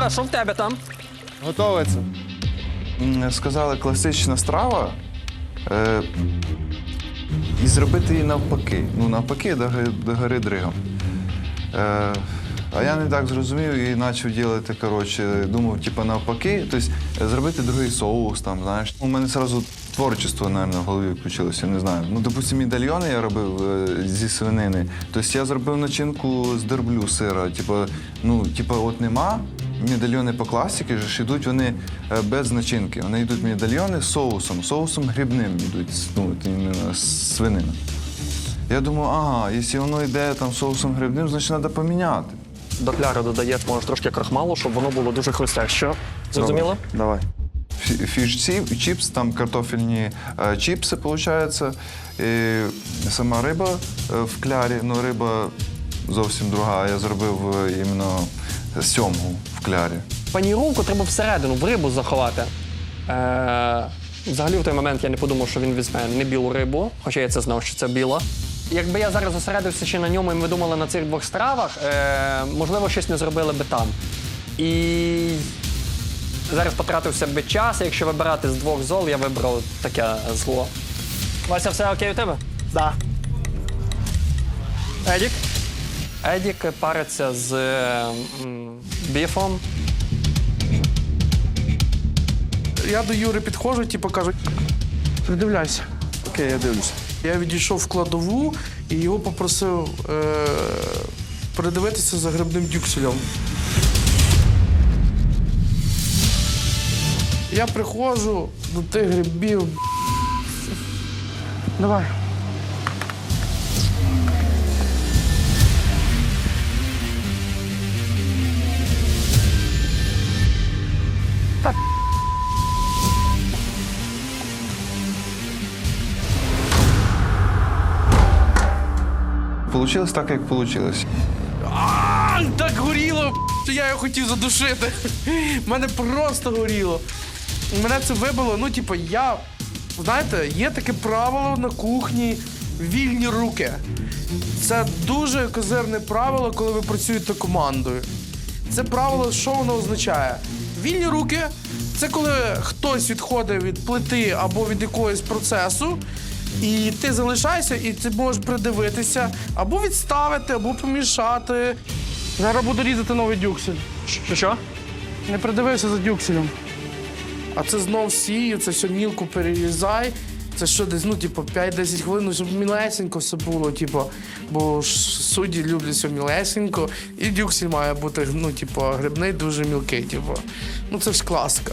Юра, що в тебе там? Готовиться. Сказали, класична страва. Е, і зробити її навпаки. Ну, навпаки, до, до гори дригом. Е, а я не так зрозумів і почав робити, коротше, думав, типу, навпаки, тобто е, зробити другий соус, там, знаєш. У мене одразу творчество, мабуть, в голові включилося, не знаю. Ну, допустим, медальйони я робив е, зі свинини. Тобто я зробив начинку з дерблю сира. Типу, ну, типу, от нема. Медальйони по класіки ж йдуть вони е, без начинки. Вони йдуть медальйони з соусом, соусом грибним йдуть, ну, свинини. Я думаю, ага, якщо воно йде там соусом грибним, значить треба поміняти. До кляри додаєш, може, трошки крахмалу, щоб воно було дуже хрустяще. Зрозуміло? Давай. Фі- Фіш чіпс, там картофельні е, чіпси, виходить. І сама риба е, в клярі, ну риба зовсім друга. Я зробив е, іменно сьомгу в клярі. Паніровку треба всередину, в рибу заховати. Е, взагалі, в той момент я не подумав, що він візьме не білу рибу, хоча я це знав, що це біла. Якби я зараз зосередився ще на ньому, і ми думали на цих двох стравах, е, можливо, щось не зробили би там. І зараз потратився би час, і якщо вибирати з двох зол, я вибрав таке зло. Вася, все окей у тебе? Да. Едік? Едік париться з м, біфом. Я до Юри підходжу, типу кажу, придивляйся. Окей, я дивлюся. Я відійшов в кладову і його попросив е- передивитися за грибним дюкселем. Я приходжу до тих грибів. Давай. Получилось так, як вийшло. А, так горіло, я його хотів задушити. Мене просто горіло. Мене це вибило. Ну, типу, я. Знаєте, є таке правило на кухні вільні руки. Це дуже козирне правило, коли ви працюєте командою. Це правило, що воно означає? Вільні руки це коли хтось відходить від плити або від якогось процесу, і ти залишаєшся, і ти можеш придивитися, або відставити, або помішати. Зараз буду різати новий дюксель. Що? що? Не придивився за дюкселем. А це знов сію, це все мілко перерізай. Це що десь, ну, типу, 5-10 хвилин, ну, щоб мілесенько все було, типу, бо ж судді люблять все мілесенько, і дюксель має бути, ну, типу, грибний дуже мілкий, типу. Ну, це ж класика.